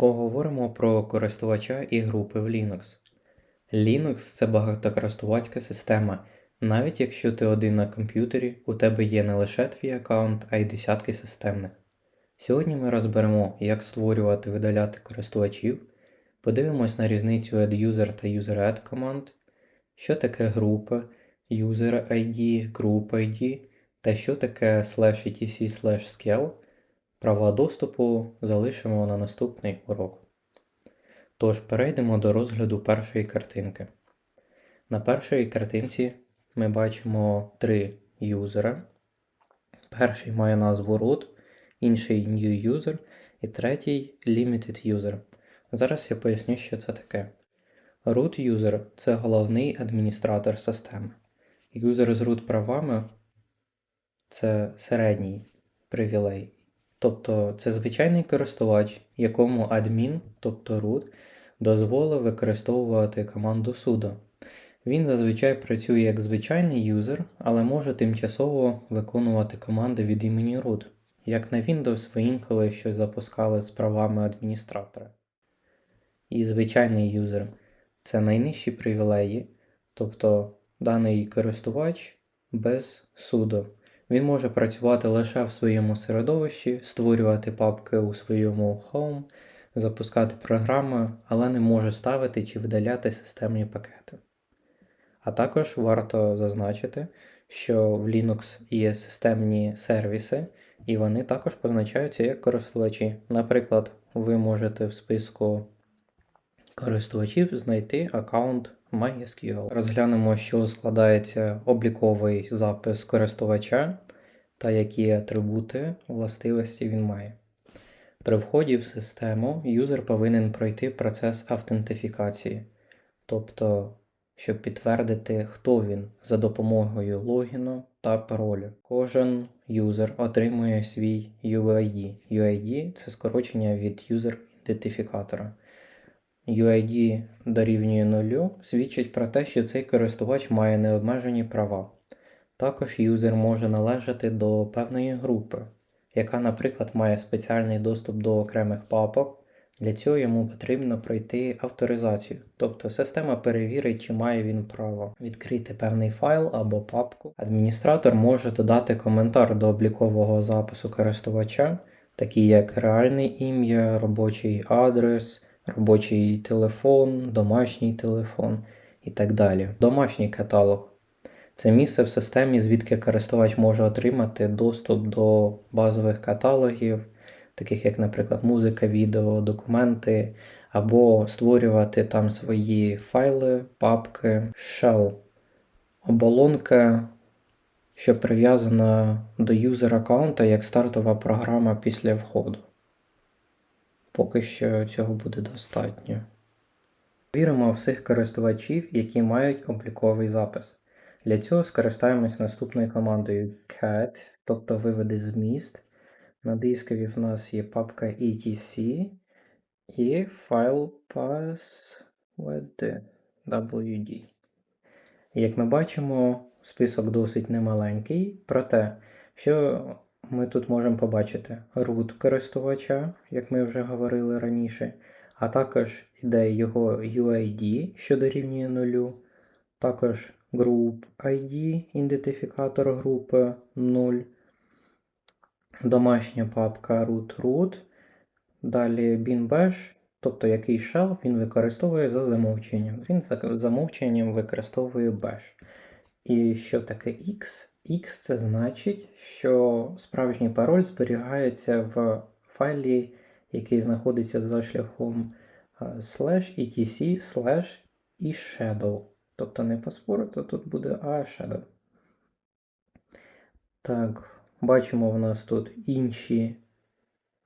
Поговоримо про користувача і групи в Linux. Linux це багатокористувацька система. Навіть якщо ти один на комп'ютері, у тебе є не лише твій аккаунт, а й десятки системних. Сьогодні ми розберемо, як створювати видаляти користувачів, подивимось на різницю add-user та user-add команд, що таке група, user ID, group ID та що таке slash etc slash scale. Права доступу залишимо на наступний урок. Тож перейдемо до розгляду першої картинки. На першій картинці ми бачимо три юзера. Перший має назву root, інший new user і третій limited user. Зараз я поясню, що це таке. Root user це головний адміністратор системи. Юзер з root правами це середній привілей. Тобто це звичайний користувач, якому адмін, тобто root, дозволив використовувати команду sudo. Він зазвичай працює як звичайний юзер, але може тимчасово виконувати команди від імені root, як на Windows ви інколи щось запускали з правами адміністратора. І звичайний юзер це найнижчі привілеї, тобто даний користувач без sudo. Він може працювати лише в своєму середовищі, створювати папки у своєму Home, запускати програми, але не може ставити чи видаляти системні пакети. А також варто зазначити, що в Linux є системні сервіси, і вони також позначаються як користувачі. Наприклад, ви можете в списку користувачів знайти аккаунт MySQL. Розглянемо, що складається обліковий запис користувача та які атрибути властивості він має. При вході в систему юзер повинен пройти процес автентифікації, тобто, щоб підтвердити, хто він за допомогою логіну та паролю. Кожен юзер отримує свій UID. UID це скорочення від юзер-ідентифікатора. UID дорівнює нулю свідчить про те, що цей користувач має необмежені права. Також юзер може належати до певної групи, яка, наприклад, має спеціальний доступ до окремих папок. Для цього йому потрібно пройти авторизацію, тобто система перевірить, чи має він право відкрити певний файл або папку. Адміністратор може додати коментар до облікового запису користувача, такі як реальне ім'я, робочий адрес, робочий телефон, домашній телефон і так далі. Домашній каталог. Це місце в системі, звідки користувач може отримати доступ до базових каталогів, таких як, наприклад, музика, відео, документи, або створювати там свої файли, папки, shell. Оболонка, що прив'язана до юзер аккаунта як стартова програма після входу. Поки що цього буде достатньо. Віримо всіх користувачів, які мають обліковий запис. Для цього скористаємось наступною командою cat, тобто виведи зміст. На дискові в нас є папка etc і файл passwd. Як ми бачимо, список досить немаленький, проте, що ми тут можемо побачити root користувача, як ми вже говорили раніше, а також іде його UID, що дорівнює нулю, також Group ID, ідентифікатор групи 0, домашня папка root root, далі bin-bash, тобто який shell він використовує за замовченням. Він за замовченням використовує bash. І що таке X? X це значить, що справжній пароль зберігається в файлі, який знаходиться за шляхом slash etc slash і shadow. Тобто не паспорт, а тут буде а shadow. Так, бачимо в нас тут інші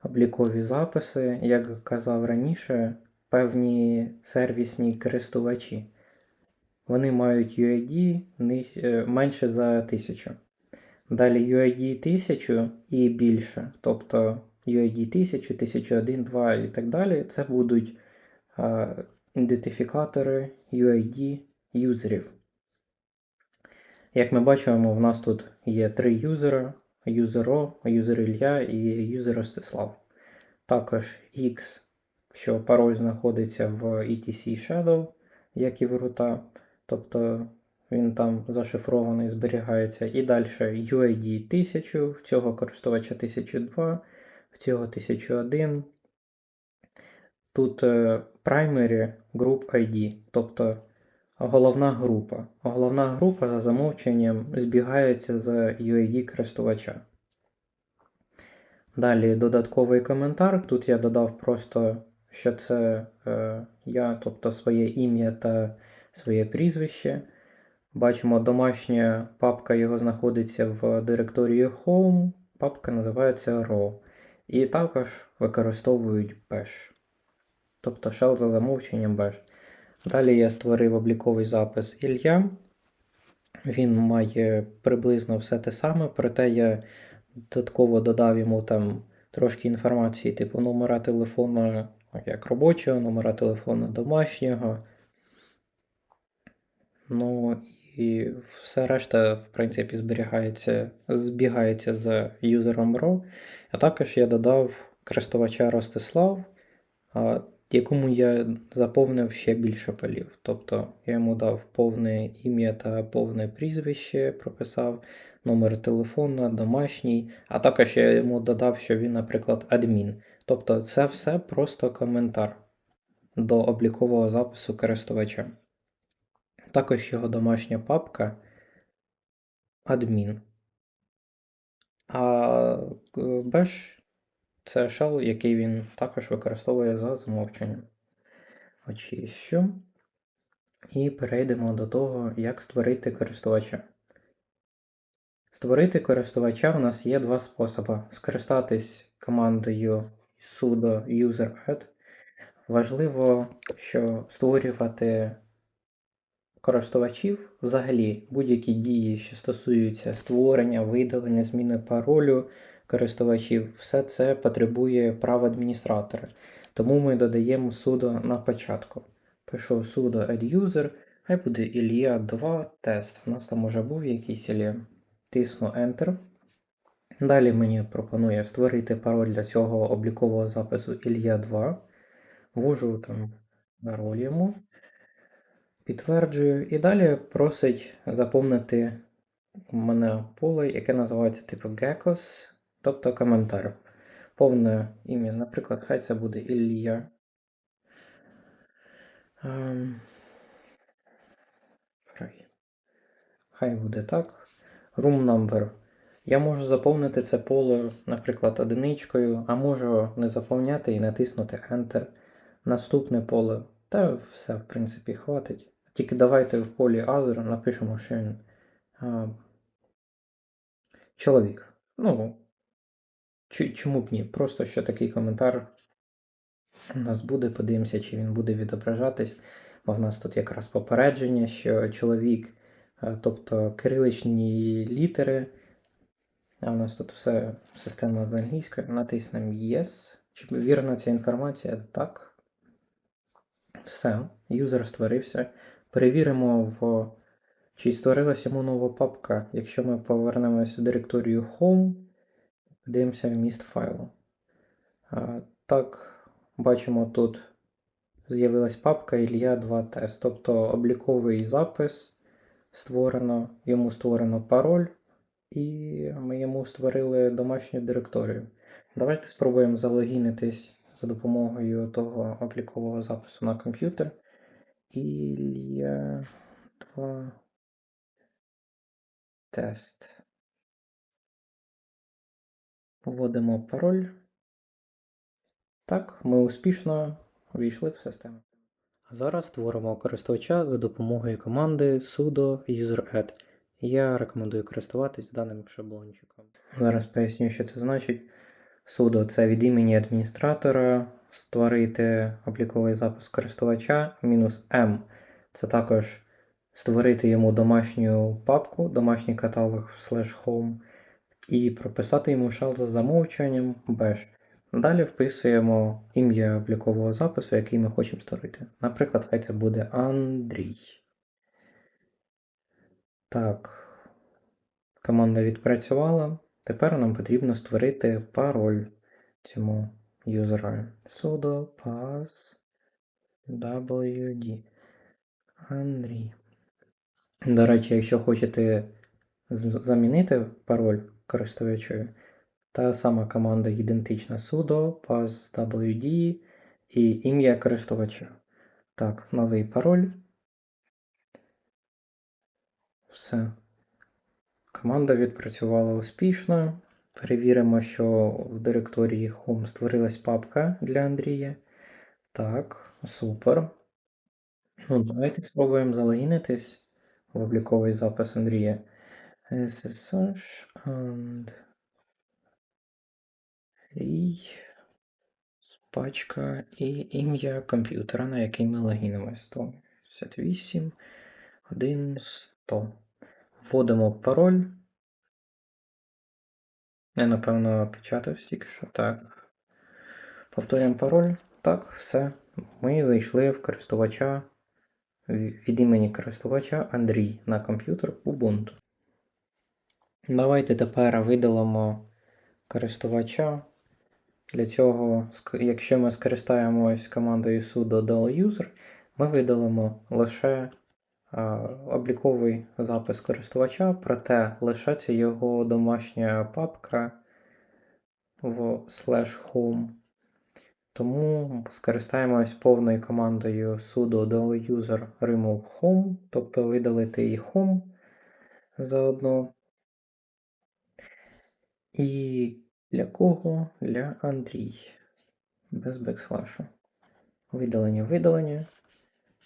облікові записи, як казав раніше, певні сервісні користувачі. Вони мають UID е, менше за 1000. Далі UID 1000 і більше. Тобто UID 1000, 1001, 2 і так далі. Це будуть а, ідентифікатори UID юзерів. Як ми бачимо, в нас тут є три юзера: юзер О, юзер Ілля і юзер Ростислав. Також X що пароль знаходиться в ETC Shadow, як і в рута. Тобто він там зашифрований, зберігається. І далі UID 1000, в цього користувача 1002, в цього 1001. Тут е, primary group ID, тобто головна група. Головна група за замовченням збігається з UID користувача. Далі додатковий коментар. Тут я додав просто, що це е, я, тобто своє ім'я та своє прізвище. Бачимо, домашня папка його знаходиться в директорії Home, папка називається Raw. І також використовують Bash. Тобто shell за замовченням Bash. Далі я створив обліковий запис Ілля. Він має приблизно все те саме, проте я додатково додав йому там трошки інформації, типу номера телефону як робочого, номера телефону домашнього. Ну і все решта, в принципі, зберігається, збігається з юзером RAW. А також я додав користувача Ростислав, якому я заповнив ще більше полів. Тобто я йому дав повне ім'я та повне прізвище, прописав номер телефона, домашній, а також я йому додав, що він, наприклад, адмін. Тобто це все просто коментар до облікового запису користувача. Також його домашня папка адмін. А Bash це shell, який він також використовує за замовченням. Очищу. І перейдемо до того, як створити користувача. Створити користувача в нас є два способи: скористатись командою sudo user-add. Важливо, що створювати користувачів взагалі будь-які дії, що стосуються створення, видалення, зміни паролю користувачів, все це потребує прав адміністратора. Тому ми додаємо sudo на початку. Пишу sudo add user, хай буде Ілля 2 тест. У нас там уже був якийсь Ілля. Тисну Enter. Далі мені пропонує створити пароль для цього облікового запису Ілля 2. Ввожу там пароль йому. Підтверджую. І далі просить заповнити у мене поле, яке називається типу Geckos, тобто коментар. Повне ім'я, наприклад, хай це буде Ілля. Ем, Хай буде так. Room number. Я можу заповнити це поле, наприклад, одиничкою, а можу не заповняти і натиснути Enter. Наступне поле. Та все, в принципі, хватить. Тільки давайте в полі Other напишемо, що він а, чоловік. Ну, чому б ні? Просто що такий коментар у нас буде, подивимося, чи він буде відображатись. Бо в нас тут якраз попередження, що чоловік, тобто кириличні літери. А у нас тут все система з англійською. Натиснемо Yes. Чи вірна ця інформація? Так. Все. Юзер створився. Перевіримо, в... чи створилася йому нова папка. Якщо ми повернемося в директорію Home, подивимося вміст файлу. Так, бачимо, тут з'явилась папка Ілля 2 тест. Тобто обліковий запис створено, йому створено пароль, і ми йому створили домашню директорію. Давайте спробуємо залогінитись за допомогою того облікового запису на комп'ютер. Ілля 2 тест. Вводимо пароль. Так, ми успішно увійшли в систему. Зараз створимо користувача за допомогою команди sudo user-add. Я рекомендую користуватись даним шаблончиком. Зараз поясню, що це значить. Sudo це від імені адміністратора створити обліковий запис користувача. Мінус M це також створити йому домашню папку, домашній каталог slash home і прописати йому shell за замовчуванням bash. Далі вписуємо ім'я облікового запису, який ми хочемо створити. Наприклад, хай це буде Андрій. Так, команда відпрацювала. Тепер нам потрібно створити пароль цьому юзера. sudo pass wd. Андрій. До речі, якщо хочете замінити пароль користувачу, та сама команда ідентична sudo pass wd і ім'я користувача. Так, новий пароль. Все. Команда відпрацювала успішно. Перевіримо, що в директорії Home створилась папка для Андрія. Так, супер. Ну, давайте спробуємо залогінитись в обліковий запис Андрія. SSH Андрій. Пачка і ім'я комп'ютера, на який ми логінимось. 158 1 100. Вводимо пароль. Я, напевно, печатався тільки що. Так. Повторюємо пароль. Так, все. Ми зайшли в користувача від імені користувача Андрій на комп'ютер Ubuntu. Давайте тепер видалимо користувача. Для цього, якщо ми скористаємось командою sudo user, ми видалимо лише обліковий запис користувача, проте лише його домашня папка в slash home. Тому скористаємось повною командою sudo user remove home, тобто видалити і home заодно. І для кого? Для Андрій. Без бекслашу. Видалення, видалення.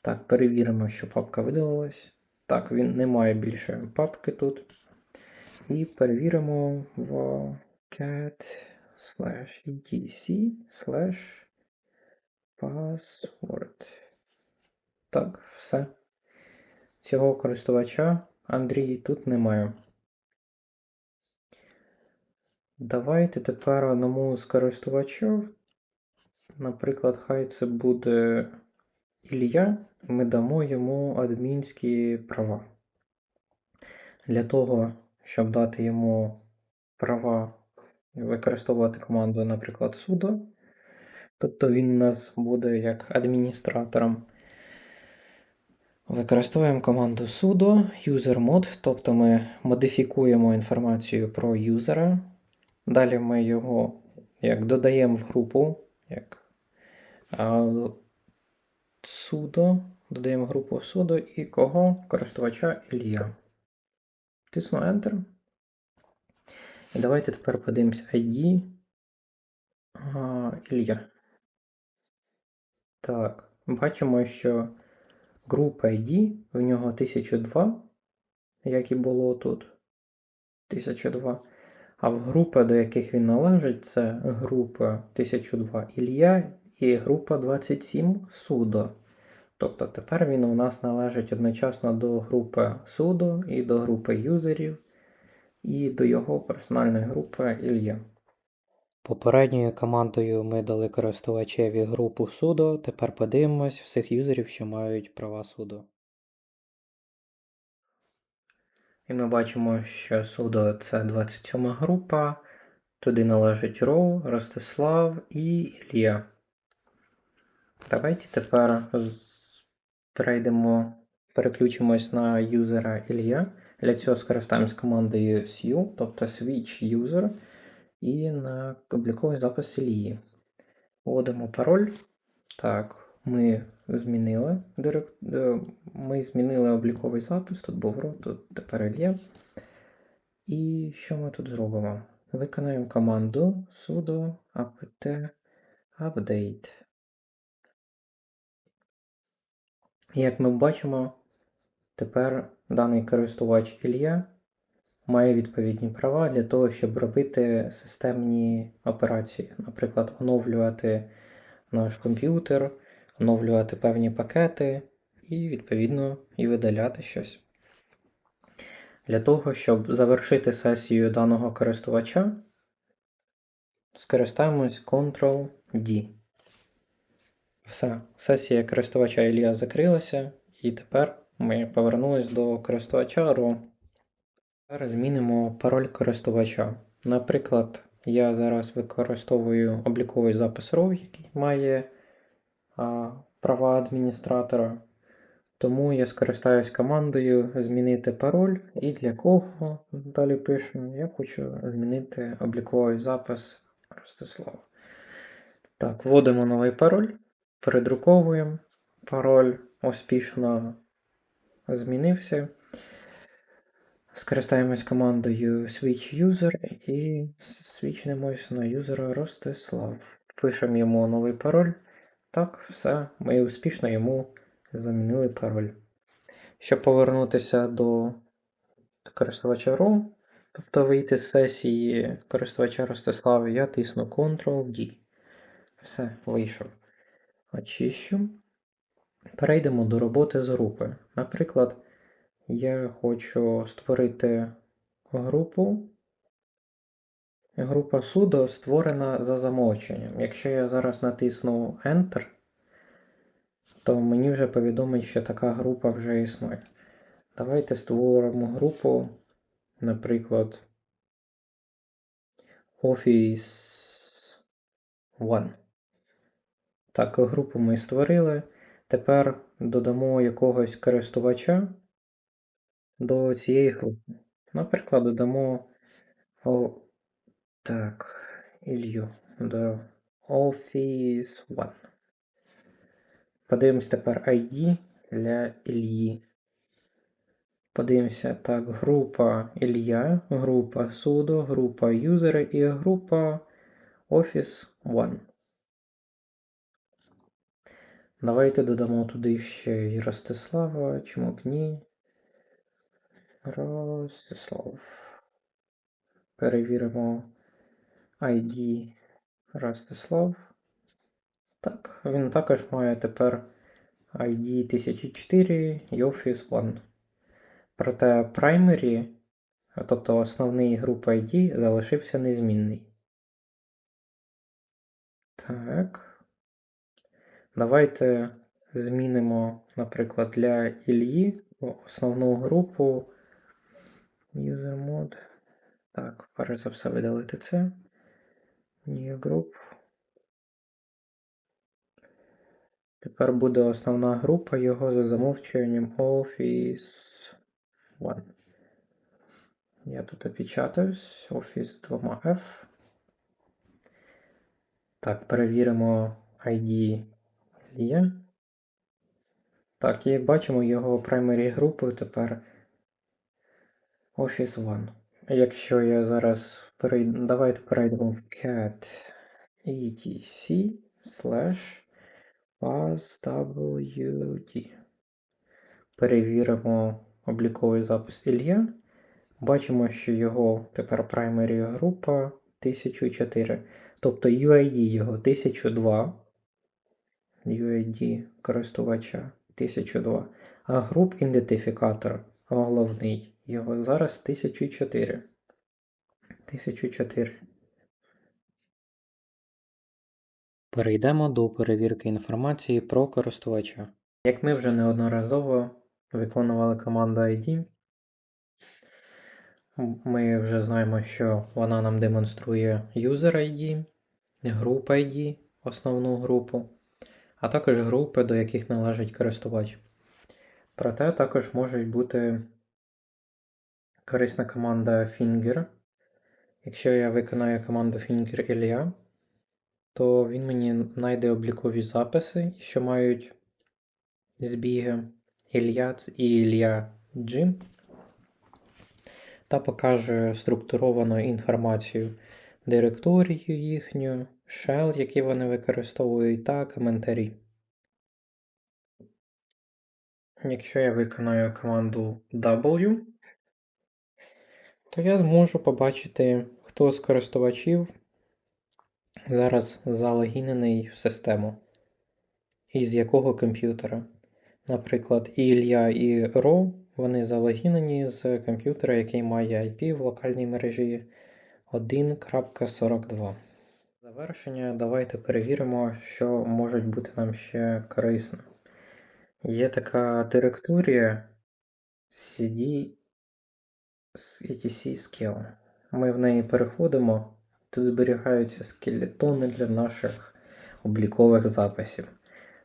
Так, перевіримо, що папка видалилась. Так, він не має більше папки тут. І перевіримо в cat slash etc slash password. Так, все. Цього користувача Андрій тут немає. Давайте тепер одному з користувачів, наприклад, хай це буде Ілля, ми дамо йому адмінські права. Для того, щоб дати йому права використовувати команду, наприклад, sudo, тобто він у нас буде як адміністратором. Використовуємо команду sudo usermod, тобто ми модифікуємо інформацію про юзера. Далі ми його як додаємо в групу, як sudo, додаємо групу sudo і кого? Користувача Ілля. Тисну Enter. І давайте тепер подивимось ID а, Ілля. Так, бачимо, що група ID в нього 1002, як і було тут. 1002. А в групи, до яких він належить, це група 1002 Ілля і група 27 Судо. Тобто тепер він у нас належить одночасно до групи Судо і до групи юзерів, і до його персональної групи Ілля. Попередньою командою ми дали користувачеві групу sudo. Тепер подивимось всіх юзерів, що мають права sudo. І ми бачимо, що sudo це 27 група. Туди належить Роу, Ростислав і Ілля. Давайте тепер перейдемо, переключимось на юзера Ілля. Для цього скористаємось командою su, тобто switch user, і на обліковий запис Ілії. Вводимо пароль. Так, ми змінили дирек... е, Ми змінили обліковий запис. Тут був рот, тут тепер Ілля. І що ми тут зробимо? Виконаємо команду sudo apt update. І Як ми бачимо, тепер даний користувач Ілля має відповідні права для того, щоб робити системні операції. Наприклад, оновлювати наш комп'ютер, оновлювати певні пакети і, відповідно, і видаляти щось. Для того, щоб завершити сесію даного користувача, скористаємось Ctrl-D. Все, сесія користувача Ілля закрилася, і тепер ми повернулись до користувача RO. Тепер змінимо пароль користувача. Наприклад, я зараз використовую обліковий запис RAW, який має а, права адміністратора. Тому я скористаюсь командою змінити пароль. І для кого далі пишу, я хочу змінити обліковий запис Ростислав. Так, вводимо новий пароль, передруковуємо. Пароль успішно змінився. Скористаємось командою switch user і свічнемось на юзера Ростислав. Пишемо йому новий пароль. Так, все, ми успішно йому замінили пароль. Щоб повернутися до користувача ROM, тобто вийти з сесії користувача Ростислава, я тисну Ctrl-D. Все, вийшов. Очищу. Перейдемо до роботи з групи. Наприклад, я хочу створити групу. Група sudo створена за замовченням. Якщо я зараз натисну Enter, то мені вже повідомить, що така група вже існує. Давайте створимо групу, наприклад, Office One. Так, групу ми створили. Тепер додамо якогось користувача до цієї групи. Наприклад, додамо о, так, Ілью до Office One. Подивимось тепер ID для Ільї. Подивимося так, група Ілья, група sudo, група юзери і група Office One. Давайте додамо туди ще і Ростислава, чому б ні. Ростислав. Перевіримо ID Ростислав. Так, він також має тепер ID 1004 і Office One. Проте primary, тобто основний група ID, залишився незмінний. Так. Давайте змінимо, наприклад, для Ільї основну групу user mode. Так, перш за все видалити це. New group. Тепер буде основна група його за замовчуванням Office One. Я тут опечатаюсь. Office 2F. Так, перевіримо ID є. Так, і бачимо, його primary групою тепер Office One. Якщо я зараз перейду, давайте перейдемо в cat etc slash passwd. Перевіримо обліковий запис Ілля. Бачимо, що його тепер primary група 1004. Тобто UID його 1002. UID користувача 1002. А груп ідентифікатор головний. Його зараз 1004. 1004. Перейдемо до перевірки інформації про користувача. Як ми вже неодноразово виконували команду ID, ми вже знаємо, що вона нам демонструє user ID, group ID, основну групу а також групи, до яких належить користувач. Проте також може бути корисна команда Finger. Якщо я виконаю команду Finger Ілля, то він мені знайде облікові записи, що мають збіги Ілля і Ілля G, та покаже структуровану інформацію, директорію їхню, shell, які вони використовують, та коментарі. Якщо я виконаю команду W, то я можу побачити, хто з користувачів зараз залогінений в систему, і з якого комп'ютера. Наприклад, і Ілля, і Ро, вони залогінені з комп'ютера, який має IP в локальній мережі 1.42 завершення давайте перевіримо, що може бути нам ще корисно. Є така директорія CD etc Scale. Ми в неї переходимо тут зберігаються скелетони для наших облікових записів.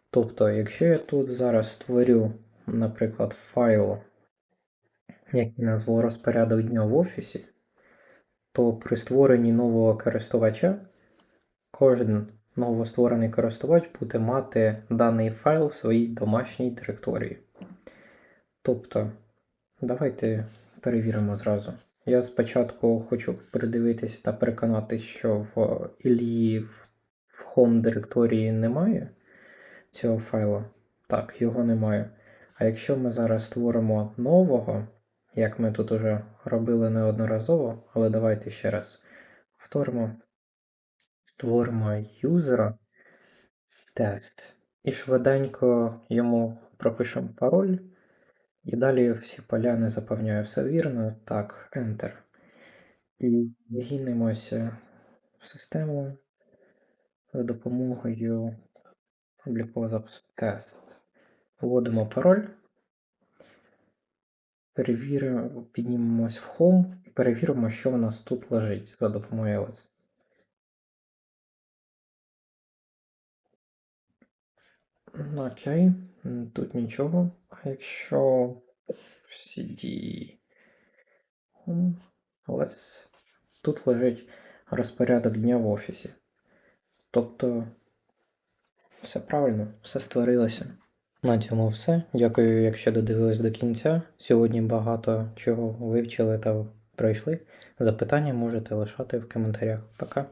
Тобто, якщо я тут зараз створю, наприклад, файл, який назву розпорядок дня в офісі, то при створенні нового користувача кожен новостворений користувач буде мати даний файл в своїй домашній директорії. Тобто, давайте перевіримо зразу. Я спочатку хочу передивитись та переконатись, що в Іллі в Home директорії немає цього файла. Так, його немає. А якщо ми зараз створимо нового, як ми тут уже робили неодноразово, але давайте ще раз повторимо. Створимо юзера тест і швиденько йому пропишемо пароль. І далі всі поля не заповняю все вірно. Так, Enter. І гінемося в систему за допомогою облікового тест. Вводимо пароль. Перевіримо, піднімемось в Home і перевіримо, що в нас тут лежить за допомогою ls. Окей, тут нічого. А якщо в CD Home, тут лежить розпорядок дня в офісі. Тобто, все правильно, все створилося. На цьому все. Дякую, якщо додивились до кінця. Сьогодні багато чого вивчили та пройшли. Запитання можете лишати в коментарях. Пока.